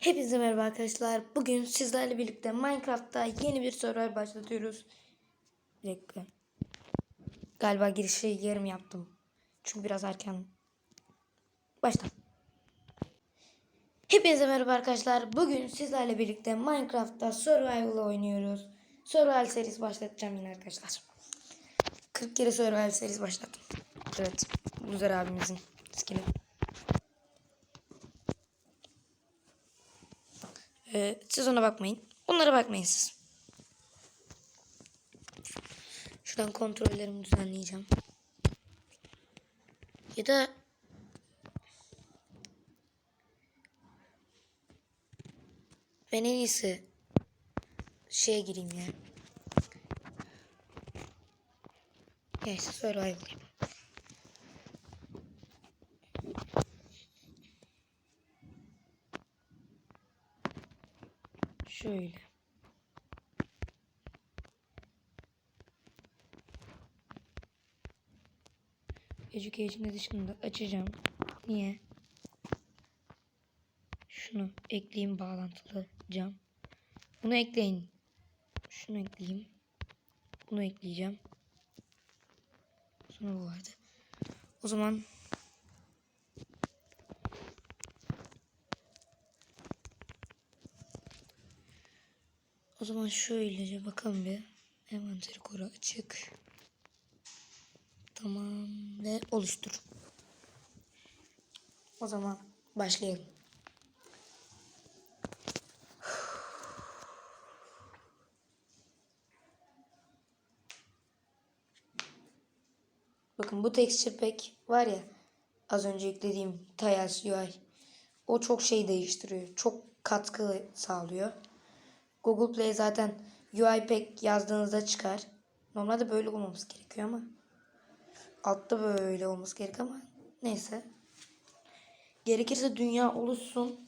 Hepinize merhaba arkadaşlar. Bugün sizlerle birlikte Minecraft'ta yeni bir server başlatıyoruz. Bir dakika. Galiba girişi yarım yaptım. Çünkü biraz erken. Başla. Hepinize merhaba arkadaşlar. Bugün sizlerle birlikte Minecraft'ta Survival oynuyoruz. Survival serisi başlatacağım yine arkadaşlar. 40 kere Survival serisi başlattım. Evet. Buzer abimizin skini. Ee, siz ona bakmayın. Onlara bakmayın siz. Şuradan kontrollerimi düzenleyeceğim. Ya da ben en iyisi şeye gireyim ya. Neyse survival yapayım. Şöyle. Education Edition'da açacağım. Niye? Şunu ekleyeyim bağlantılı cam. Bunu ekleyin. Şunu ekleyeyim. Bunu ekleyeceğim. Sonra bu vardı. O zaman zaman şöylece bakalım bir. Envanteri koru açık. Tamam ve oluştur. O zaman başlayalım. Bakın bu texture pack var ya az önce yüklediğim Tiles UI. O çok şey değiştiriyor. Çok katkı sağlıyor. Google Play zaten UI pack yazdığınızda çıkar. Normalde böyle olmaması gerekiyor ama altta böyle olması gerek ama neyse. Gerekirse dünya oluşsun.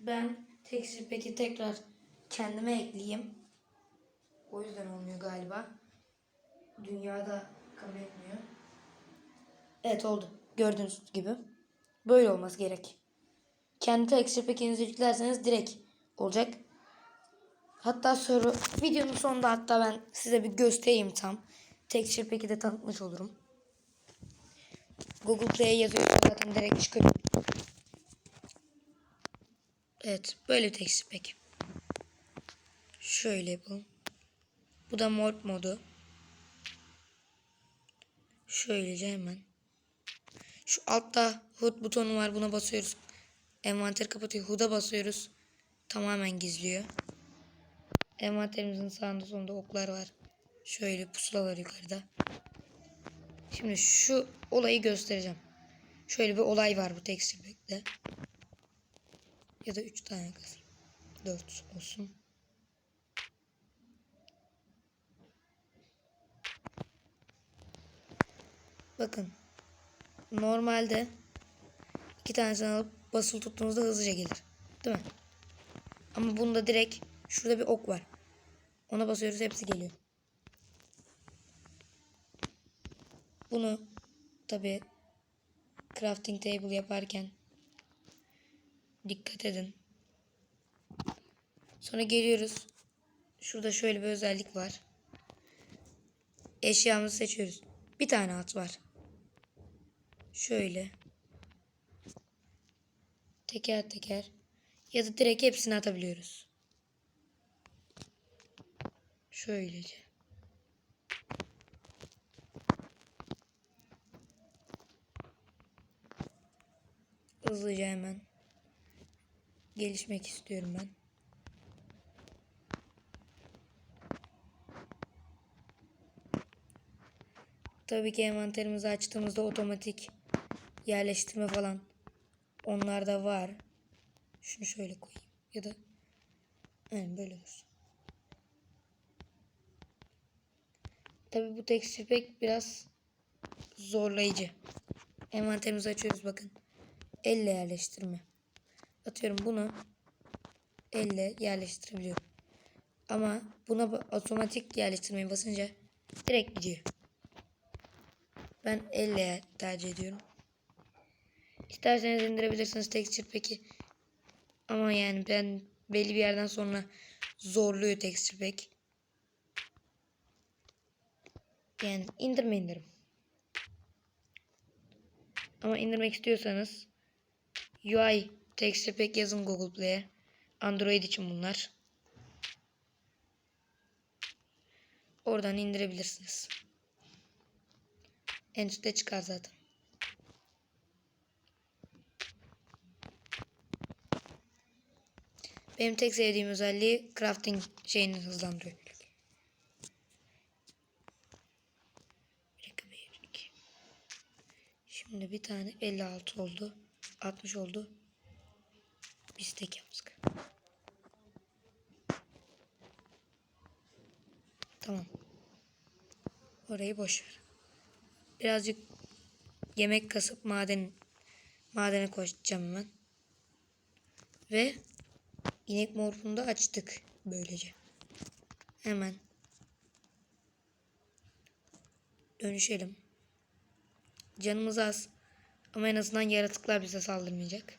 Ben texture pack'i tekrar kendime ekleyeyim. O yüzden olmuyor galiba. Dünyada kabul etmiyor. Evet oldu. Gördüğünüz gibi. Böyle olması gerek. Kendi texture pack'inizi yüklerseniz direkt olacak. Hatta sonra videonun sonunda hatta ben size bir göstereyim tam. Texture Pack'i de tanıtmış olurum. Google Play'e yazıyorsunuz zaten direkt çıkıyor. Evet böyle bir texture pack. Şöyle yapalım. Bu da morph modu. Şöylece hemen. Şu altta HUD butonu var buna basıyoruz. Envanter kapatıyor. HUD'a basıyoruz. Tamamen gizliyor. Envanterimizin sağında solunda oklar var. Şöyle pusula var yukarıda. Şimdi şu olayı göstereceğim. Şöyle bir olay var bu texture pack'te. Ya da 3 tane kalsın. 4 olsun. Bakın. Normalde iki tanesini alıp basılı tuttuğunuzda hızlıca gelir. Değil mi? Ama bunda direkt şurada bir ok var. Ona basıyoruz hepsi geliyor. Bunu tabi crafting table yaparken dikkat edin. Sonra geliyoruz. Şurada şöyle bir özellik var. Eşyamızı seçiyoruz. Bir tane at var. Şöyle. Teker teker. Ya da direkt hepsini atabiliyoruz. Şöylece. Hızlıca hemen gelişmek istiyorum ben. Tabii ki envanterimizi açtığımızda otomatik yerleştirme falan onlar da var. Şunu şöyle koyayım ya da yani böyle olsun. Tabii bu texture pack biraz zorlayıcı. Envanterimizi açıyoruz bakın. Elle yerleştirme. Atıyorum bunu elle yerleştirebiliyorum. Ama buna otomatik yerleştirmeyi basınca direkt gidiyor. Ben elle tercih ediyorum. İsterseniz indirebilirsiniz texture pack'i. Ama yani ben belli bir yerden sonra zorluyor texture pack. Yani indirme indirim. Ama indirmek istiyorsanız UI texture pack yazın Google Play'e. Android için bunlar. Oradan indirebilirsiniz. En üstte çıkar zaten. Benim tek sevdiğim özelliği crafting şeyini hızlandırıyor. Bir dakika, bir, iki. Şimdi bir tane 56 oldu. 60 oldu. Bir steak yaptık. Tamam. Orayı boş ver. Birazcık yemek kasıp maden madene koşacağım hemen. Ve inek morfunu da açtık böylece. Hemen dönüşelim. Canımız az ama en azından yaratıklar bize saldırmayacak.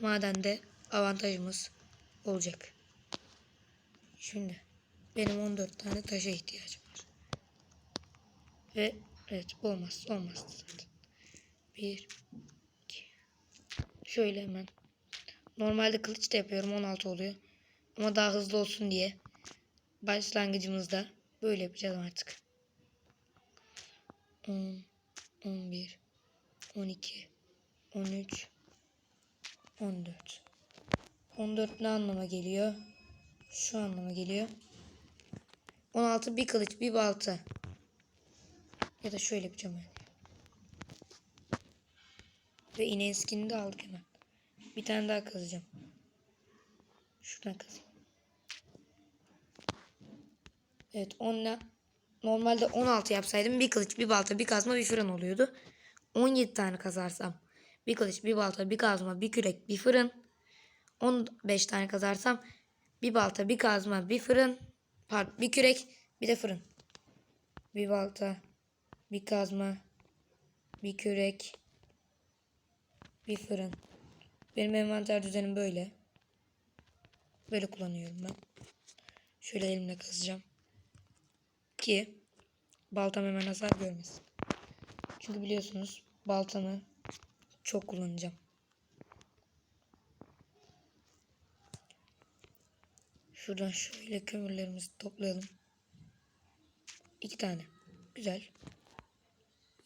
Madende avantajımız olacak. Şimdi benim 14 tane taşa ihtiyacım var. Ve evet olmaz olmaz zaten. Bir iki. Şöyle hemen. Normalde kılıç da yapıyorum 16 oluyor. Ama daha hızlı olsun diye başlangıcımızda böyle yapacağız artık. 10 11 12 13 14 14 ne anlama geliyor? Şu anlama geliyor. 16 bir kılıç bir balta. Ya da şöyle yapacağım yani. Ve ineğin skinini de aldık hemen. Bir tane daha kazacağım. Şuradan kazayım. Evet 10 Normalde 16 yapsaydım bir kılıç, bir balta, bir kazma, bir fırın oluyordu. 17 tane kazarsam bir kılıç, bir balta, bir kazma, bir kürek, bir fırın. 15 tane kazarsam bir balta, bir kazma, bir fırın, pardon, bir kürek, bir de fırın. Bir balta, bir kazma, bir kürek, bir fırın. Benim envanter düzenim böyle. Böyle kullanıyorum ben. Şöyle elimle kazacağım. Ki baltam hemen hasar görmesin. Çünkü biliyorsunuz baltamı çok kullanacağım. Şuradan şöyle kömürlerimizi toplayalım. İki tane. Güzel.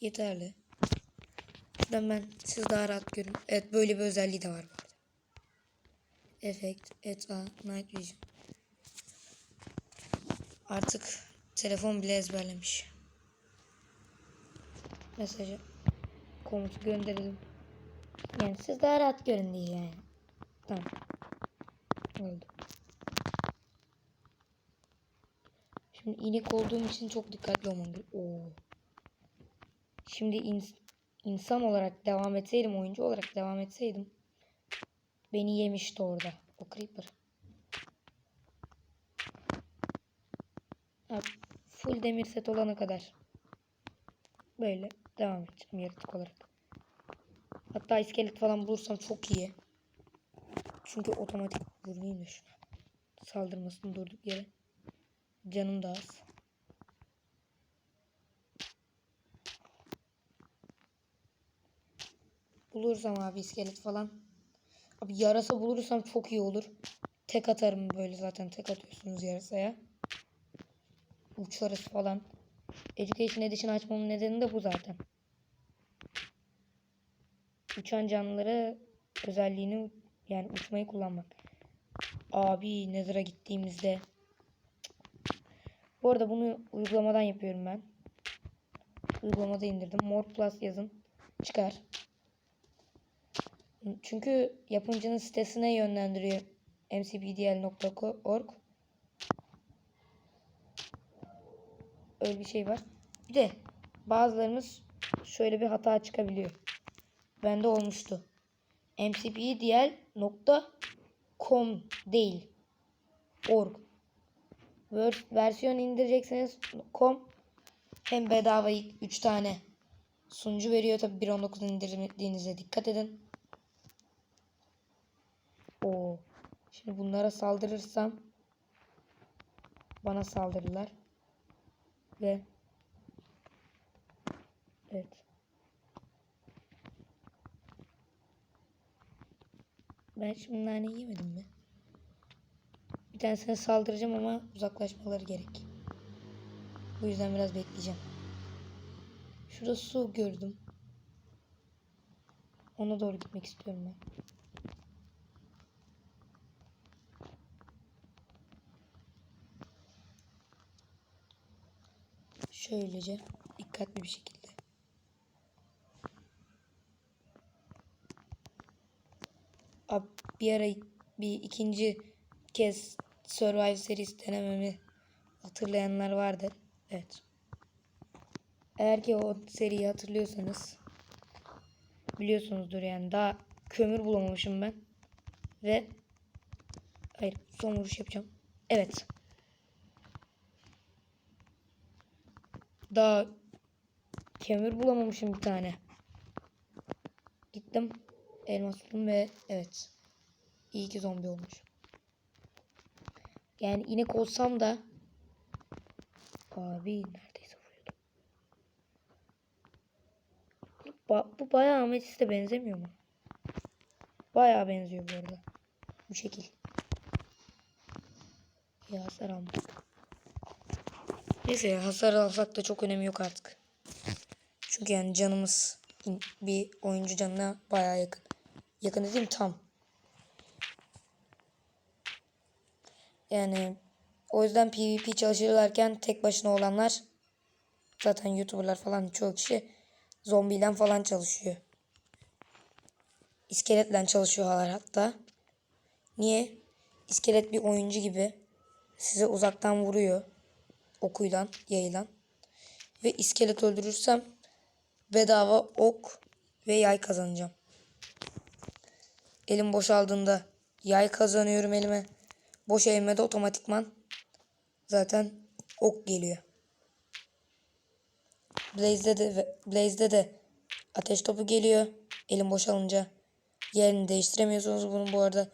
Yeterli. Şuradan ben siz daha rahat görün. Evet böyle bir özelliği de var bu arada. Effect, et a, night vision. Artık telefon bile ezberlemiş. Mesajı komutu gönderelim. Yani siz daha rahat görün diye yani. Tamam. Oldu. Şimdi inek olduğum için çok dikkatli olmam gerekiyor. Şimdi ins insan olarak devam etseydim, oyuncu olarak devam etseydim beni yemişti orada o creeper. Full demir set olana kadar böyle devam edeceğim yaratık olarak. Hatta iskelet falan bulursam çok iyi. Çünkü otomatik vurayım da şuna. Saldırmasını durduk yere. Canım da az. Bulursam abi iskelet falan. Abi yarasa bulursam çok iyi olur. Tek atarım böyle zaten tek atıyorsunuz yarasaya. Uçarız falan. Education Edition açmamın nedeni de bu zaten. Uçan canlıları özelliğini yani uçmayı kullanmak. Abi Nether'a gittiğimizde bu arada bunu uygulamadan yapıyorum ben. Uygulamada indirdim. More Plus yazın. Çıkar. Çünkü yapımcının sitesine yönlendiriyor. mcpdl.org Öyle bir şey var. Bir de bazılarımız şöyle bir hata çıkabiliyor. Bende olmuştu. mcpdl.com değil. org versiyon indireceksiniz com hem bedava 3 tane sunucu veriyor tabi 1.19 indirdiğinizde dikkat edin. Oo. Şimdi bunlara saldırırsam bana saldırırlar. Ve Evet. Ben şimdi nane yemedim mi? Bir tanesine saldıracağım ama uzaklaşmaları gerek. Bu yüzden biraz bekleyeceğim. Şurada su gördüm. Ona doğru gitmek istiyorum ben. Şöylece dikkatli bir şekilde. Abi bir ara bir ikinci kez Survive serisi denememi hatırlayanlar vardır. Evet. Eğer ki o seriyi hatırlıyorsanız biliyorsunuzdur yani daha kömür bulamamışım ben. Ve hayır son vuruş yapacağım. Evet. Daha kömür bulamamışım bir tane. Gittim. Elmas buldum ve evet. İyi ki zombi olmuş. Yani inek olsam da abi neredeyse vuruyordum. Ba bu bayağı ametiste benzemiyor mu? Bayağı benziyor bu arada. Bu şekil. Ya hasar almadık. Neyse hasar alsak da çok önemi yok artık. Çünkü yani canımız bir oyuncu canına bayağı yakın. Yakın dediğim tam. Yani o yüzden PvP çalışırlarken tek başına olanlar zaten YouTuber'lar falan çoğu kişi zombiyle falan çalışıyor. İskeletle çalışıyorlar hatta. Niye? İskelet bir oyuncu gibi size uzaktan vuruyor. Okuyla, yayılan. Ve iskelet öldürürsem bedava ok ve yay kazanacağım. Elim boşaldığında yay kazanıyorum elime. Boş elime de otomatikman zaten ok geliyor. Blaze'de de Blaze'de de ateş topu geliyor. Elim boşalınca yerini değiştiremiyorsunuz bunu bu arada.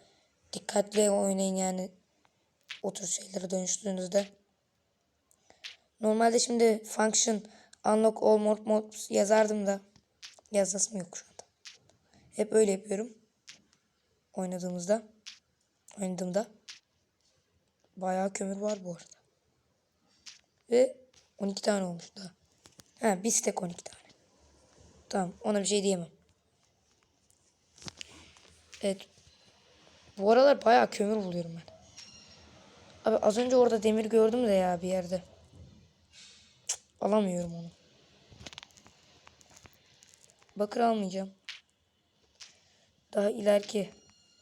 Dikkatli oynayın yani o tür şeylere dönüştüğünüzde. Normalde şimdi function unlock all mod mods yazardım da yazasım yok şu anda. Hep öyle yapıyorum. Oynadığımızda. Oynadığımda. Bayağı kömür var bu arada. Ve 12 tane olmuş daha. Ha bir stack 12 tane. Tamam ona bir şey diyemem. Evet. Bu aralar bayağı kömür buluyorum ben. Abi az önce orada demir gördüm de ya bir yerde. Cık, alamıyorum onu. Bakır almayacağım. Daha ileriki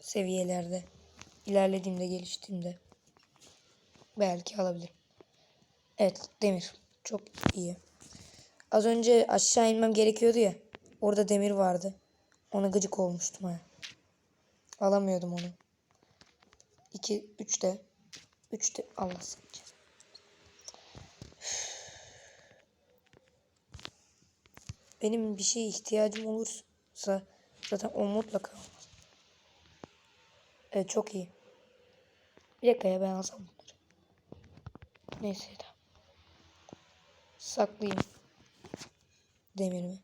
seviyelerde ilerlediğimde geliştiğimde belki alabilirim. Evet demir. Çok iyi. Az önce aşağı inmem gerekiyordu ya. Orada demir vardı. Ona gıcık olmuştum ha. Alamıyordum onu. 2 3 de 3 de Allah sıkıntı. Benim bir şeye ihtiyacım olursa zaten o mutlaka. Evet çok iyi. Bir dakika ya ben alsam bunları. Neyse tamam. Saklayayım. Demirimi.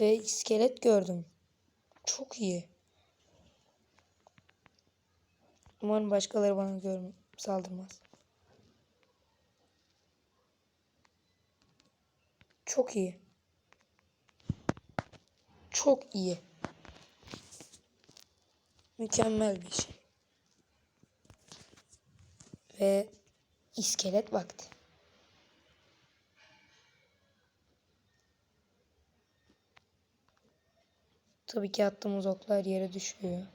Ve iskelet gördüm. Çok iyi. Umarım başkaları bana görm saldırmaz. Çok iyi. Çok iyi. Mükemmel bir şey. Ve iskelet vakti. Tabii ki attığımız oklar yere düşüyor.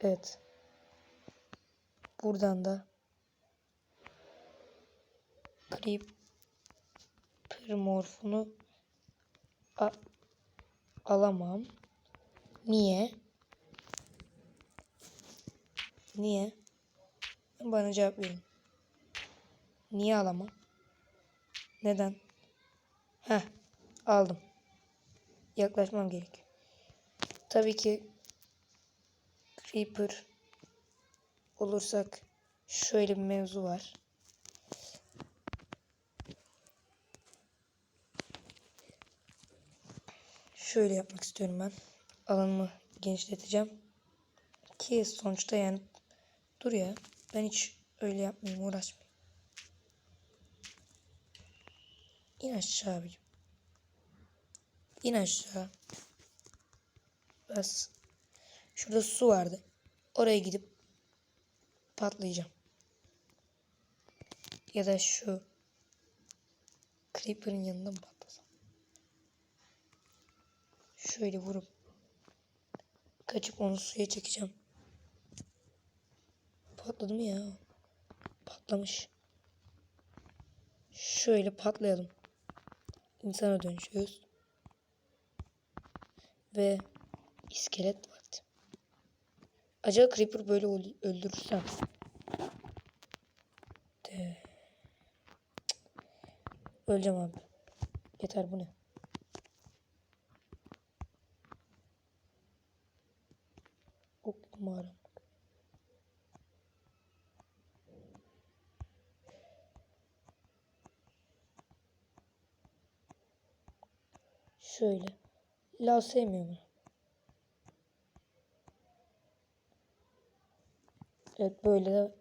Evet. Buradan da Creeper morfunu alamam. Niye? Niye? Bana cevap verin. Niye alamam? Neden? Heh, aldım. yaklaşmam gerekiyor. Tabii ki Creeper olursak şöyle bir mevzu var. Şöyle yapmak istiyorum ben. Alanımı genişleteceğim. Ki sonuçta yani dur ya ben hiç öyle yapmayayım uğraşmayayım. İn aşağı abicim. İn aşağı. Bas. Şurada su vardı. Oraya gidip patlayacağım. Ya da şu Creeper'ın yanında mı? Şöyle vurup kaçıp onu suya çekeceğim. Patladı mı ya? Patlamış. Şöyle patlayalım. İnsana dönüşüyoruz. Ve iskelet vakti. Acaba Creeper böyle öldürürsem. De. Öleceğim abi. Yeter bu ne? Ok mağara. Şöyle. Lav sevmiyorum. Evet böyle de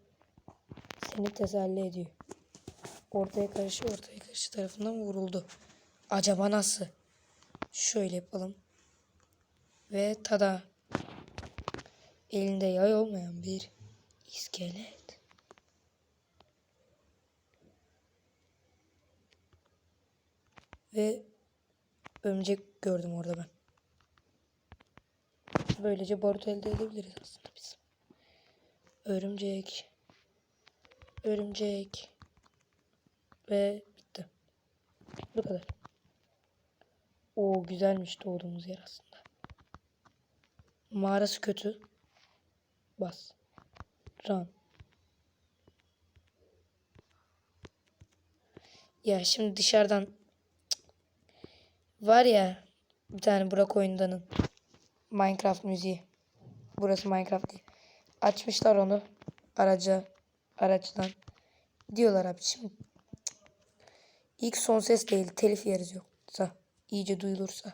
seni teselli ediyor. Ortaya karşı ortaya karşı tarafından vuruldu. Acaba nasıl? Şöyle yapalım. Ve tada. Elinde yay olmayan bir iskelet. Ve örümcek gördüm orada ben. Böylece barut elde edebiliriz aslında biz. Örümcek. Örümcek. Ve bitti. Bu kadar. O güzelmiş doğduğumuz yer aslında. Mağarası kötü. Bas. Run. Ya şimdi dışarıdan var ya bir tane Burak oyundanın Minecraft müziği. Burası Minecraft değil. Açmışlar onu araca araçtan. Diyorlar abi şimdi ilk son ses değil telif yeriz yoksa iyice duyulursa.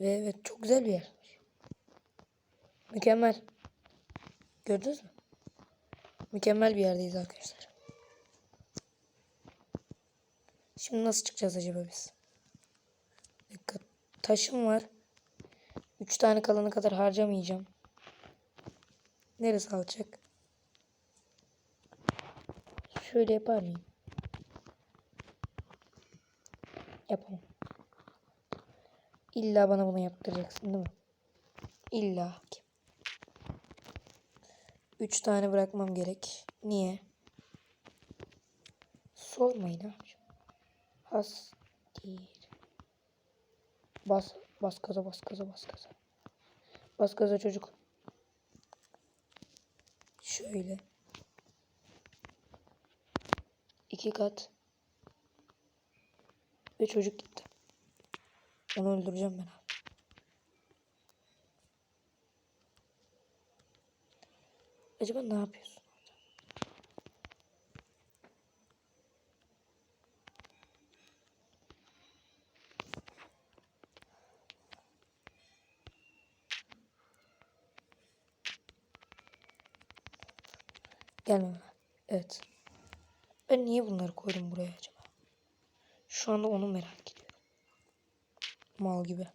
Ve evet çok güzel bir yer. Mükemmel. Gördünüz mü? Mükemmel bir yerdeyiz arkadaşlar. Şimdi nasıl çıkacağız acaba biz? Dikkat. Taşım var. Üç tane kalanı kadar harcamayacağım. Neresi alacak? Şöyle yapar mıyım? Yapamam. İlla bana bunu yaptıracaksın değil mi? İlla. Üç tane bırakmam gerek. Niye? Sormayın abicim. Has değil. Bas, bas gaza, bas gaza, bas gaza. Bas gaza çocuk. Şöyle. İki kat. Ve çocuk gitti. Onu öldüreceğim ben abi. Acaba ne yapıyorsun? Gelme bana. Evet. Ben niye bunları koydum buraya acaba? Şu anda onu merak ediyorum. Mal gibi.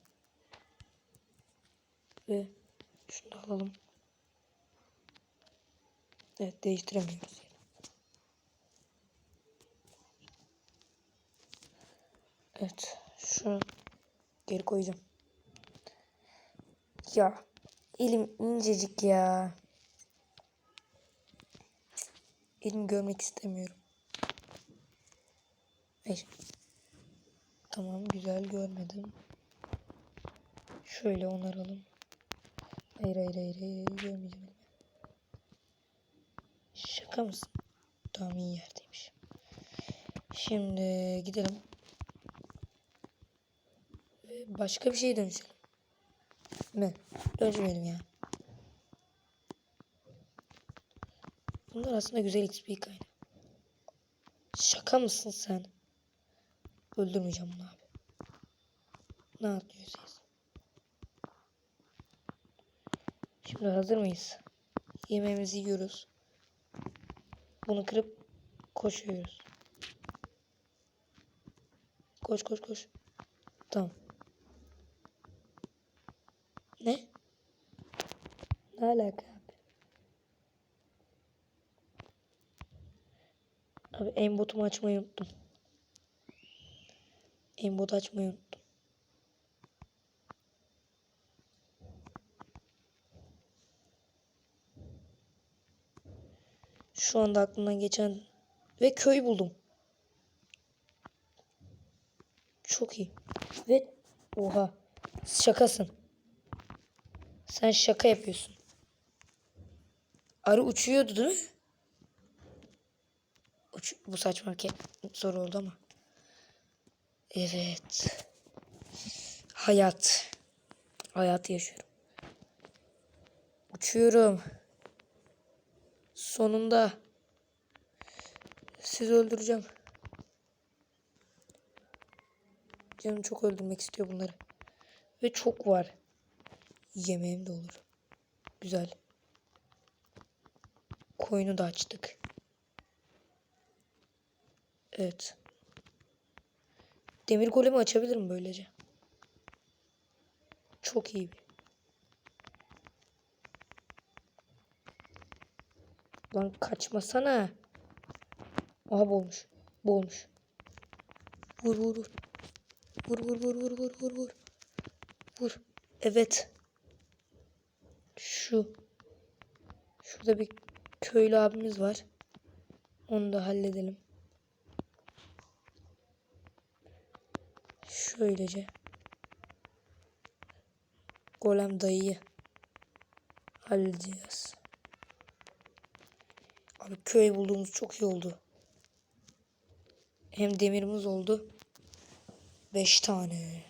Ve şunu da alalım. Evet değiştiremiyoruz. Evet. Şu geri koyacağım. Ya elim incecik ya. Elimi görmek istemiyorum. Hayır. Tamam güzel görmedim. Şöyle onaralım. Hayır hayır hayır hayır, hayır görmeyeceğim. Şaka mısın? Tamam iyi yerdeymiş. Şimdi gidelim. Ve Başka bir şeye dönüşelim. Mi? Dönüşmeyelim ya. Bunlar aslında güzel XP kaynağı. Şaka mısın sen? Öldürmeyeceğim bunu abi. Ne yapıyorsunuz? Şimdi hazır mıyız? Yemeğimizi yiyoruz. Bunu kırıp koşuyoruz. Koş koş koş. Tamam. Ne? Ne alaka abi? Abi aimbotumu açmayı unuttum. Aimbot açmayı unuttum. Şu anda aklımdan geçen ve köy buldum. Çok iyi. Ve oha şakasın. Sen şaka yapıyorsun. Arı uçuyordu değil mi? Bu saçma ke- soru oldu ama. Evet. Hayat. Hayatı yaşıyorum. Uçuyorum. Sonunda sizi öldüreceğim. Canım çok öldürmek istiyor bunları. Ve çok var. Yemeğim de olur. Güzel. Koyunu da açtık. Evet. Demir golemi açabilirim böylece. Çok iyi. Lan kaçmasana. Aha boğulmuş. Boğulmuş. Vur vur vur. Vur vur vur vur vur vur vur. Vur. Evet. Şu. Şurada bir köylü abimiz var. Onu da halledelim. Şöylece. Golem dayıyı halledeceğiz. Abi köy bulduğumuz çok iyi oldu. Hem demirimiz oldu. Beş tane.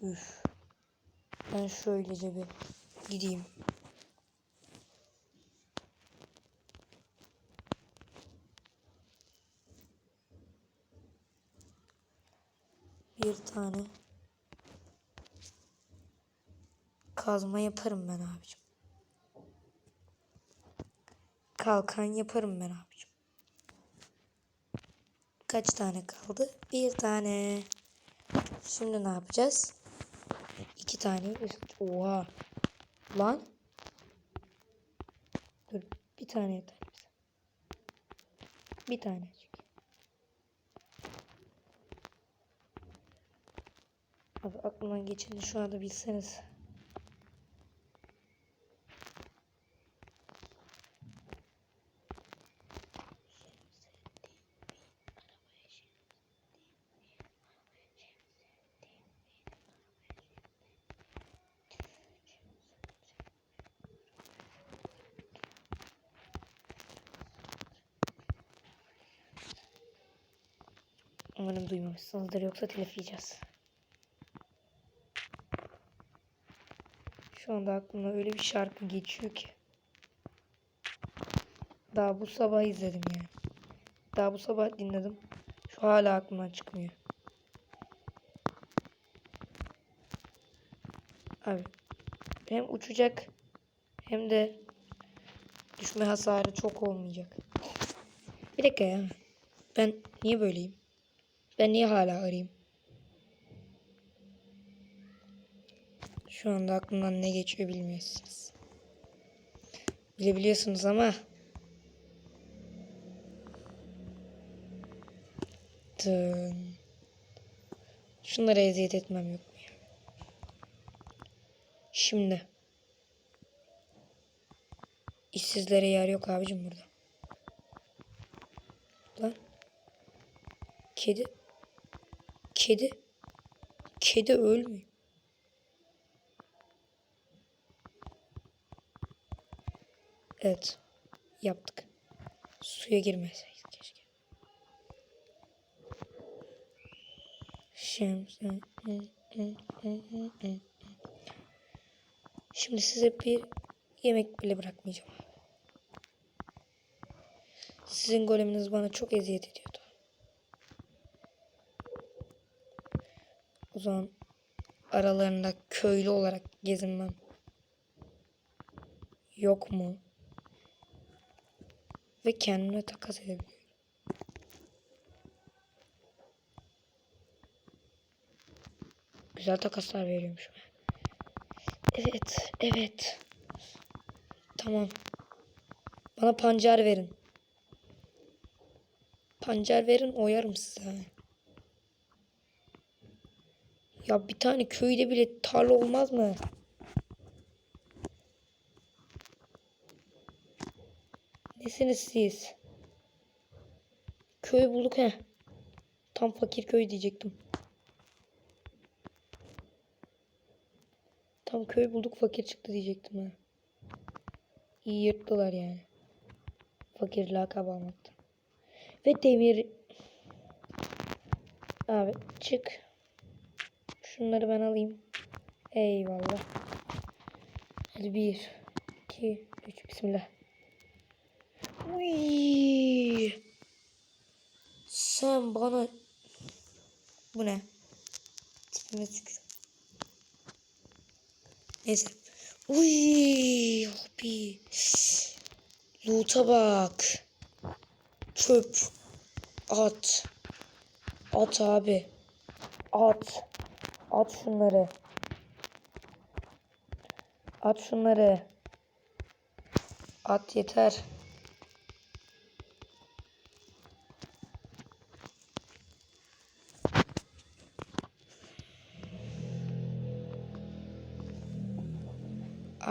Üf. Ben şöylece bir gideyim. Bir tane kazma yaparım ben abicim. Kalkan yaparım ben abicim. Kaç tane kaldı? Bir tane. Şimdi ne yapacağız? İki tane üst. Oha. Lan. Dur. Bir tane yeter bize. Bir tanecik. Abi aklımdan geçeni şu anda bilseniz. Umarım duymamışsınızdır yoksa telif yiyeceğiz. Anda aklımda öyle bir şarkı geçiyor ki. Daha bu sabah izledim yani. Daha bu sabah dinledim. Şu hala aklımdan çıkmıyor. Abi hem uçacak hem de düşme hasarı çok olmayacak. Bir dakika ya. Ben niye böyleyim? Ben niye hala arayayım? Şu anda aklımdan ne geçiyor bilmiyorsunuz. Bilebiliyorsunuz ama. Dın. Şunlara eziyet etmem yok? Şimdi. İşsizlere yer yok abicim burada. Lan. Kedi. Kedi. Kedi ölmüyor. Evet. yaptık. Suya girmeseydik keşke. Şimdi Şimdi size bir yemek bile bırakmayacağım. Sizin goleminiz bana çok eziyet ediyordu. O zaman aralarında köylü olarak gezinmem yok mu? Ve kendime takas edebiliyorum. Güzel takaslar veriyormuşum. Evet, evet. Tamam. Bana pancar verin. Pancar verin oyarım size. Ya bir tane köyde bile tarla olmaz mı? Nesiniz siz? Köy bulduk he. Tam fakir köy diyecektim. Tam köy bulduk fakir çıktı diyecektim ha. İyi yırttılar yani. Fakir lakabı almaktan. Ve demir... Abi çık. Şunları ben alayım. Eyvallah. Hadi bir, iki, üç. Bismillah. Uy. Sen bana... Bu ne? Tipime tükürüm. Neyse. Uy abi. Loot'a bak. Çöp. At. At abi. At. At şunları. At şunları. At yeter.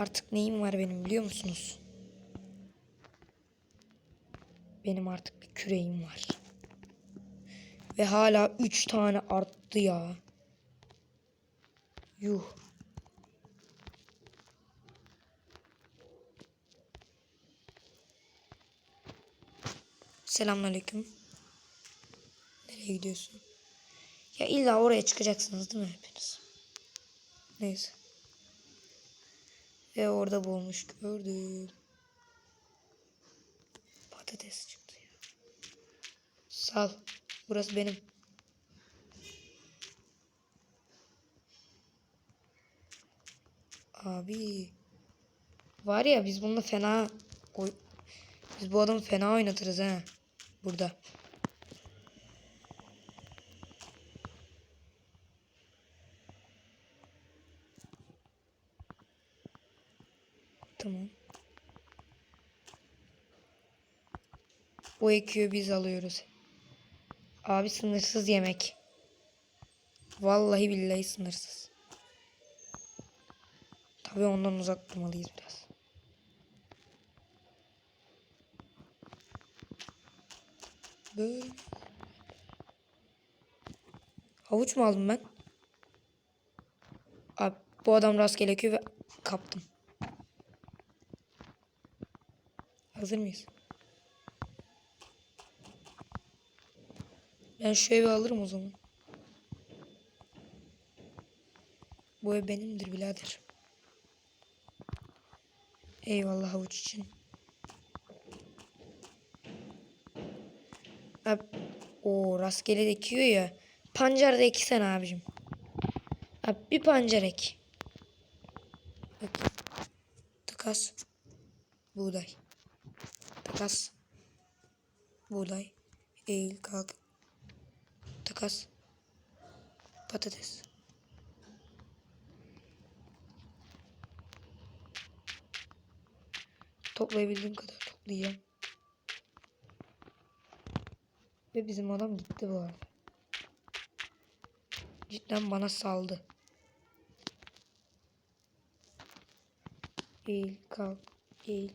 Artık neyim var benim biliyor musunuz? Benim artık bir küreğim var. Ve hala 3 tane arttı ya. Yuh. Selamünaleyküm. Nereye gidiyorsun? Ya illa oraya çıkacaksınız değil mi hepiniz? Neyse. Ve orada bulmuş gördüm. Patates çıktı ya. Sal. Burası benim. Abi. Var ya biz bununla fena biz bu adamı fena oynatırız ha. Burada. Tamam. Bu ekiyor biz alıyoruz. Abi sınırsız yemek. Vallahi billahi sınırsız. Tabii ondan uzak durmalıyız biraz. Böyle. Havuç mu aldım ben? Abi bu adam rastgele ekiyor ve kaptım. Hazır mıyız? Ben şu evi alırım o zaman. Bu ev benimdir birader. Eyvallah havuç için. Abi, o rastgele de ekiyor ya. Pancar da eksen abicim. Abi bir pancar ek. Bak. Takas. Buğday. Takas. Buğday. Eğil kalk. Takas. Patates. Toplayabildiğim kadar toplayacağım. Ve bizim adam gitti bu arada. Cidden bana saldı. Eğil kalk. Eğil